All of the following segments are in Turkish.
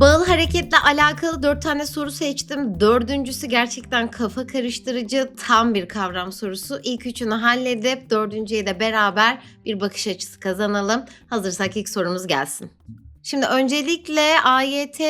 Bağıl hareketle alakalı dört tane soru seçtim. Dördüncüsü gerçekten kafa karıştırıcı tam bir kavram sorusu. İlk üçünü halledip dördüncüye de beraber bir bakış açısı kazanalım. Hazırsak ilk sorumuz gelsin. Şimdi öncelikle AYT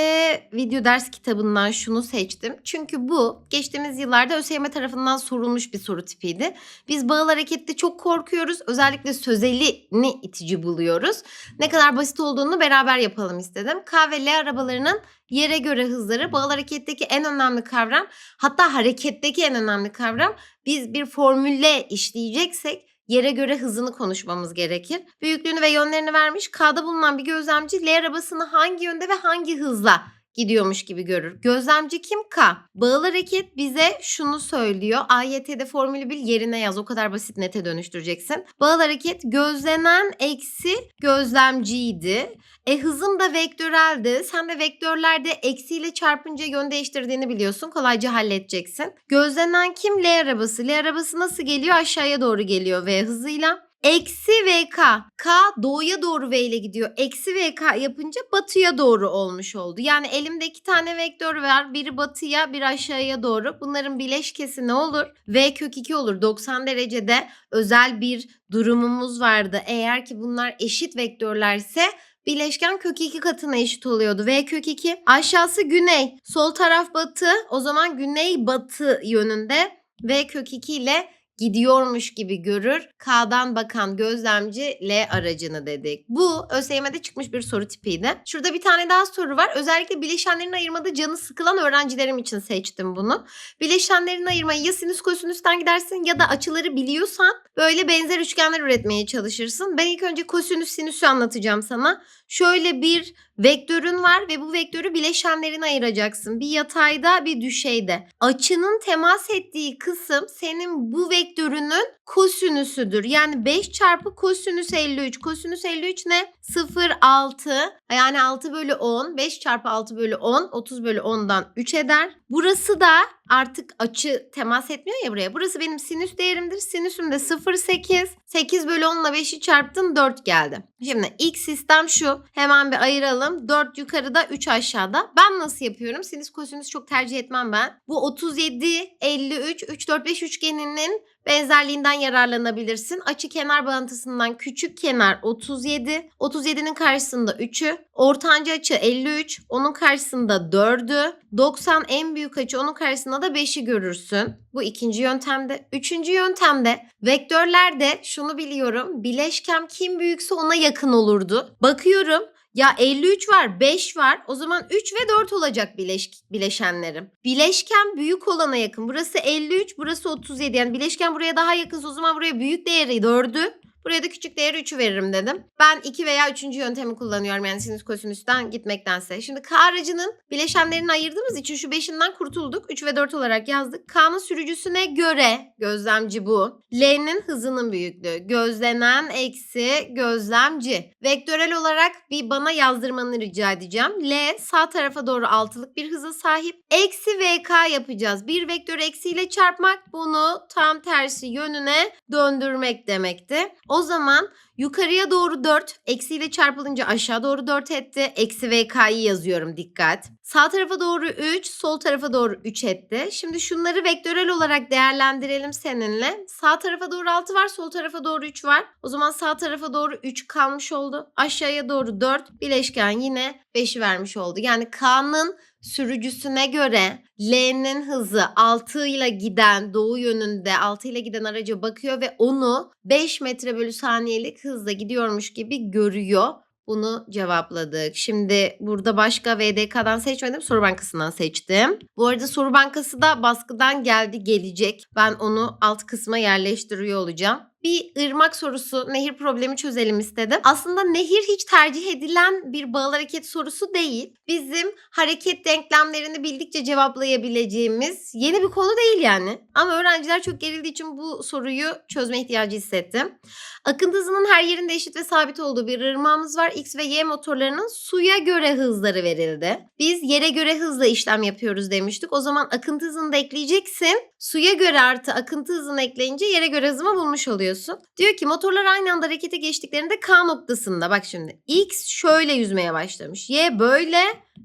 video ders kitabından şunu seçtim. Çünkü bu geçtiğimiz yıllarda ÖSYM tarafından sorulmuş bir soru tipiydi. Biz bağıl harekette çok korkuyoruz. Özellikle sözelini itici buluyoruz. Ne kadar basit olduğunu beraber yapalım istedim. K ve L arabalarının yere göre hızları bağıl hareketteki en önemli kavram. Hatta hareketteki en önemli kavram. Biz bir formülle işleyeceksek yere göre hızını konuşmamız gerekir. Büyüklüğünü ve yönlerini vermiş. K'da bulunan bir gözlemci L arabasını hangi yönde ve hangi hızla gidiyormuş gibi görür. Gözlemci kim? K. Bağıl hareket bize şunu söylüyor. AYT'de formülü bil yerine yaz. O kadar basit nete dönüştüreceksin. Bağıl hareket gözlenen eksi gözlemciydi. E hızım da vektöreldi. Sen de vektörlerde eksiyle çarpınca yön değiştirdiğini biliyorsun. Kolayca halledeceksin. Gözlenen kim? L arabası. L arabası nasıl geliyor? Aşağıya doğru geliyor V hızıyla. Eksi VK. K doğuya doğru V ile gidiyor. Eksi VK yapınca batıya doğru olmuş oldu. Yani elimde iki tane vektör var. Biri batıya, bir aşağıya doğru. Bunların bileşkesi ne olur? V kök 2 olur. 90 derecede özel bir durumumuz vardı. Eğer ki bunlar eşit vektörlerse bileşken kök 2 katına eşit oluyordu. V kök 2. Aşağısı güney. Sol taraf batı. O zaman güney batı yönünde V kök 2 ile gidiyormuş gibi görür. K'dan bakan gözlemci L aracını dedik. Bu ÖSYM'de çıkmış bir soru tipiydi. Şurada bir tane daha soru var. Özellikle bileşenlerin ayırmada canı sıkılan öğrencilerim için seçtim bunu. Bileşenlerin ayırmayı ya sinüs kosinüsten gidersin ya da açıları biliyorsan böyle benzer üçgenler üretmeye çalışırsın. Ben ilk önce kosinüs sinüsü anlatacağım sana. Şöyle bir vektörün var ve bu vektörü bileşenlerine ayıracaksın. Bir yatayda bir düşeyde. Açının temas ettiği kısım senin bu vektörünün kosinüsüdür. Yani 5 çarpı kosinüs 53. Kosinüs 53 ne? 0, 6. Yani 6 bölü 10. 5 çarpı 6 bölü 10. 30 bölü 10'dan 3 eder. Burası da artık açı temas etmiyor ya buraya. Burası benim sinüs değerimdir. Sinüsüm de 0,8. 8 bölü 10 ile 5'i çarptın 4 geldi. Şimdi ilk sistem şu. Hemen bir ayıralım. 4 yukarıda 3 aşağıda. Ben nasıl yapıyorum? Sinüs kosinüs çok tercih etmem ben. Bu 37, 53, 3, 4, 5 üçgeninin benzerliğinden yararlanabilirsin. Açı kenar bağıntısından küçük kenar 37. 37'nin karşısında 3'ü. Ortanca açı 53. Onun karşısında 4'ü. 90 en büyük açı onun karşısında da 5'i görürsün. Bu ikinci yöntemde. Üçüncü yöntemde vektörlerde şunu biliyorum. Bileşkem kim büyükse ona yakın olurdu. Bakıyorum ya 53 var, 5 var. O zaman 3 ve 4 olacak bileş, bileşenlerim. Bileşken büyük olana yakın. Burası 53, burası 37. Yani bileşken buraya daha yakınsa o zaman buraya büyük değeri 4'ü. Buraya da küçük değeri 3'ü veririm dedim. Ben 2 veya 3. yöntemi kullanıyorum yani sinüs kosinüsten gitmektense. Şimdi K aracının bileşenlerini ayırdığımız için şu 5'inden kurtulduk. 3 ve 4 olarak yazdık. K'nın sürücüsüne göre gözlemci bu. L'nin hızının büyüklüğü. Gözlenen eksi gözlemci. Vektörel olarak bir bana yazdırmanı rica edeceğim. L sağ tarafa doğru altılık bir hıza sahip. Eksi VK yapacağız. Bir vektör eksiyle çarpmak bunu tam tersi yönüne döndürmek demekti. O zaman yukarıya doğru 4, eksiyle çarpılınca aşağı doğru 4 etti. Eksi VK'yı yazıyorum dikkat. Sağ tarafa doğru 3, sol tarafa doğru 3 etti. Şimdi şunları vektörel olarak değerlendirelim seninle. Sağ tarafa doğru 6 var, sol tarafa doğru 3 var. O zaman sağ tarafa doğru 3 kalmış oldu. Aşağıya doğru 4, bileşken yine 5'i vermiş oldu. Yani K'nın sürücüsüne göre L'nin hızı 6 ile giden doğu yönünde 6 ile giden araca bakıyor ve onu 5 metre bölü saniyelik hızla gidiyormuş gibi görüyor. Bunu cevapladık. Şimdi burada başka VDK'dan seçmedim. Soru bankasından seçtim. Bu arada soru bankası da baskıdan geldi gelecek. Ben onu alt kısma yerleştiriyor olacağım bir ırmak sorusu, nehir problemi çözelim istedim. Aslında nehir hiç tercih edilen bir bağıl hareket sorusu değil. Bizim hareket denklemlerini bildikçe cevaplayabileceğimiz yeni bir konu değil yani. Ama öğrenciler çok gerildiği için bu soruyu çözme ihtiyacı hissettim. Akıntı hızının her yerinde eşit ve sabit olduğu bir ırmağımız var. X ve Y motorlarının suya göre hızları verildi. Biz yere göre hızla işlem yapıyoruz demiştik. O zaman akıntı hızını da ekleyeceksin. Suya göre artı akıntı hızını ekleyince yere göre hızımı bulmuş oluyorsun. Diyor ki motorlar aynı anda harekete geçtiklerinde K noktasında bak şimdi X şöyle yüzmeye başlamış. Y böyle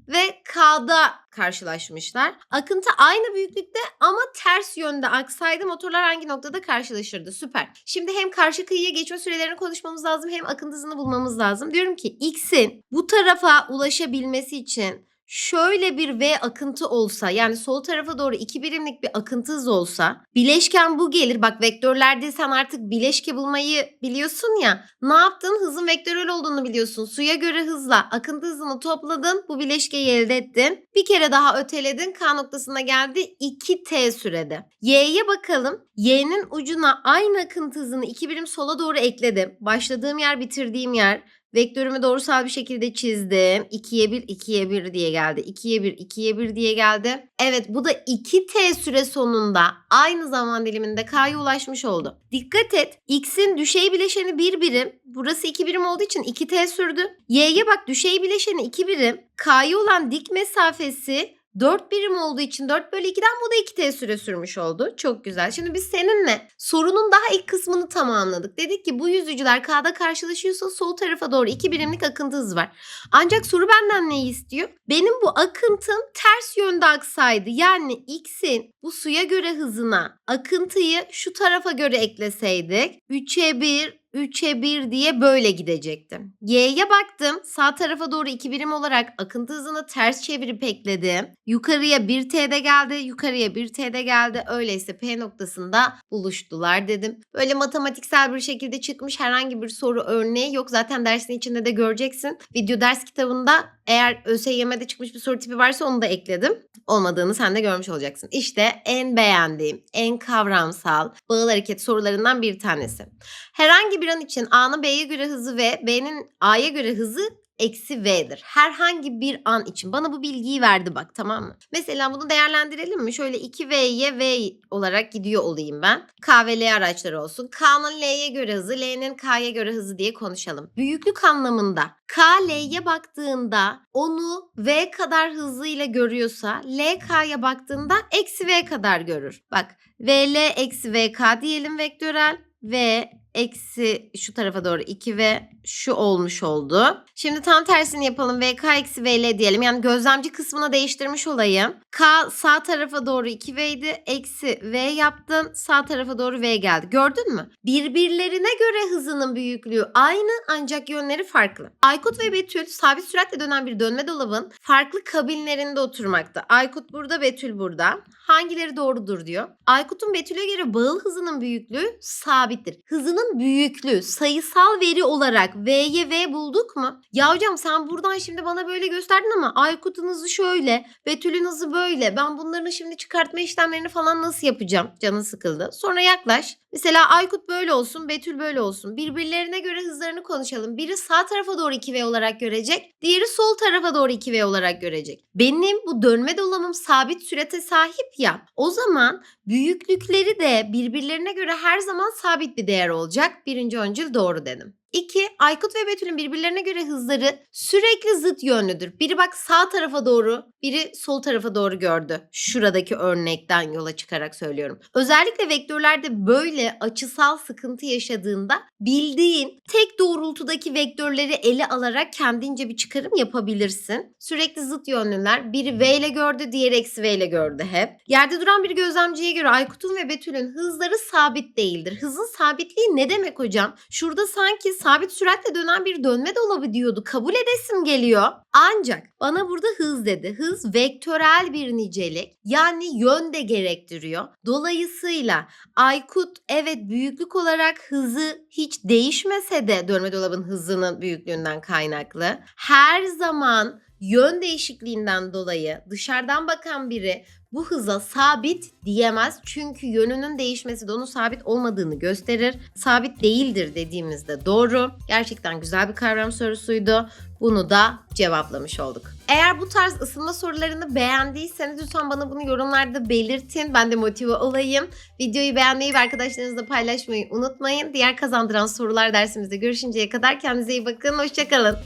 ve K'da karşılaşmışlar. Akıntı aynı büyüklükte ama ters yönde aksaydı motorlar hangi noktada karşılaşırdı? Süper. Şimdi hem karşı kıyıya geçme sürelerini konuşmamız lazım hem akıntı hızını bulmamız lazım. Diyorum ki X'in bu tarafa ulaşabilmesi için şöyle bir V akıntı olsa yani sol tarafa doğru iki birimlik bir akıntı hızı olsa bileşken bu gelir. Bak vektörlerde sen artık bileşke bulmayı biliyorsun ya. Ne yaptın? Hızın vektörel olduğunu biliyorsun. Suya göre hızla akıntı hızını topladın. Bu bileşkeyi elde ettin. Bir kere daha öteledin. K noktasına geldi 2T sürede. Y'ye bakalım. Y'nin ucuna aynı akıntı hızını iki birim sola doğru ekledim. Başladığım yer bitirdiğim yer. Vektörümü doğrusal bir şekilde çizdim. 2'ye 1, 2'ye 1 diye geldi. 2'ye 1, 2'ye 1 diye geldi. Evet bu da 2t süre sonunda aynı zaman diliminde K'ya ulaşmış oldu. Dikkat et X'in düşey bileşeni 1 birim. Burası 2 birim olduğu için 2t sürdü. Y'ye bak düşey bileşeni 2 birim. K'ya olan dik mesafesi 4 birim olduğu için 4 bölü 2'den bu da 2t süre sürmüş oldu. Çok güzel. Şimdi biz seninle sorunun daha ilk kısmını tamamladık. Dedik ki bu yüzücüler K'da karşılaşıyorsa sol tarafa doğru 2 birimlik akıntı hızı var. Ancak soru benden neyi istiyor? Benim bu akıntım ters yönde aksaydı. Yani X'in bu suya göre hızına akıntıyı şu tarafa göre ekleseydik 3'e 1 3'e 1 diye böyle gidecektim. Y'ye baktım. Sağ tarafa doğru 2 birim olarak akıntı hızını ters çevirip ekledim. Yukarıya 1T'de geldi. Yukarıya 1T'de geldi. Öyleyse P noktasında buluştular dedim. Böyle matematiksel bir şekilde çıkmış herhangi bir soru örneği yok. Zaten dersin içinde de göreceksin. Video ders kitabında eğer ÖSYM'de çıkmış bir soru tipi varsa onu da ekledim. Olmadığını sen de görmüş olacaksın. İşte en beğendiğim, en kavramsal bağıl hareket sorularından bir tanesi. Herhangi bir an için A'nın B'ye göre hızı ve B'nin A'ya göre hızı eksi V'dir. Herhangi bir an için bana bu bilgiyi verdi bak tamam mı? Mesela bunu değerlendirelim mi? Şöyle 2V'ye V olarak gidiyor olayım ben. K ve L araçları olsun. K'nın L'ye göre hızı, L'nin K'ya göre hızı diye konuşalım. Büyüklük anlamında K L'ye baktığında onu V kadar hızıyla görüyorsa L K'ya baktığında eksi V kadar görür. Bak VL eksi VK diyelim vektörel ve eksi şu tarafa doğru 2 ve şu olmuş oldu. Şimdi tam tersini yapalım. VK eksi VL diyelim. Yani gözlemci kısmına değiştirmiş olayım. K sağ tarafa doğru 2V idi. Eksi V yaptım. Sağ tarafa doğru V geldi. Gördün mü? Birbirlerine göre hızının büyüklüğü aynı ancak yönleri farklı. Aykut ve Betül sabit süratle dönen bir dönme dolabın farklı kabinlerinde oturmakta. Aykut burada, Betül burada. Hangileri doğrudur diyor. Aykut'un Betül'e göre bağıl hızının büyüklüğü sabittir. Hızının büyüklüğü sayısal veri olarak V'ye V bulduk mu? Ya hocam sen buradan şimdi bana böyle gösterdin ama Aykut'un hızı şöyle, Betül'ün hızı böyle. Ben bunların şimdi çıkartma işlemlerini falan nasıl yapacağım? Canın sıkıldı. Sonra yaklaş. Mesela Aykut böyle olsun, Betül böyle olsun. Birbirlerine göre hızlarını konuşalım. Biri sağ tarafa doğru 2V olarak görecek, diğeri sol tarafa doğru 2V olarak görecek. Benim bu dönme dolabım sabit sürete sahip ya. O zaman büyüklükleri de birbirlerine göre her zaman sabit bir değer olacak. Birinci öncül doğru dedim. 2. Aykut ve Betül'ün birbirlerine göre hızları sürekli zıt yönlüdür. Biri bak sağ tarafa doğru, biri sol tarafa doğru gördü. Şuradaki örnekten yola çıkarak söylüyorum. Özellikle vektörlerde böyle açısal sıkıntı yaşadığında bildiğin tek doğrultudaki vektörleri ele alarak kendince bir çıkarım yapabilirsin. Sürekli zıt yönlüler. Biri V ile gördü, diğeri eksi V ile gördü hep. Yerde duran bir gözlemciye göre Aykut'un ve Betül'ün hızları sabit değildir. Hızın sabitliği ne demek hocam? Şurada sanki sabit süratle dönen bir dönme dolabı diyordu. Kabul edesim geliyor. Ancak bana burada hız dedi. Hız vektörel bir nicelik. Yani yön de gerektiriyor. Dolayısıyla Aykut evet büyüklük olarak hızı hiç değişmese de dönme dolabın hızının büyüklüğünden kaynaklı. Her zaman yön değişikliğinden dolayı dışarıdan bakan biri bu hıza sabit diyemez. Çünkü yönünün değişmesi de onun sabit olmadığını gösterir. Sabit değildir dediğimizde doğru. Gerçekten güzel bir kavram sorusuydu. Bunu da cevaplamış olduk. Eğer bu tarz ısınma sorularını beğendiyseniz lütfen bana bunu yorumlarda belirtin. Ben de motive olayım. Videoyu beğenmeyi ve arkadaşlarınızla paylaşmayı unutmayın. Diğer kazandıran sorular dersimizde görüşünceye kadar kendinize iyi bakın. Hoşçakalın.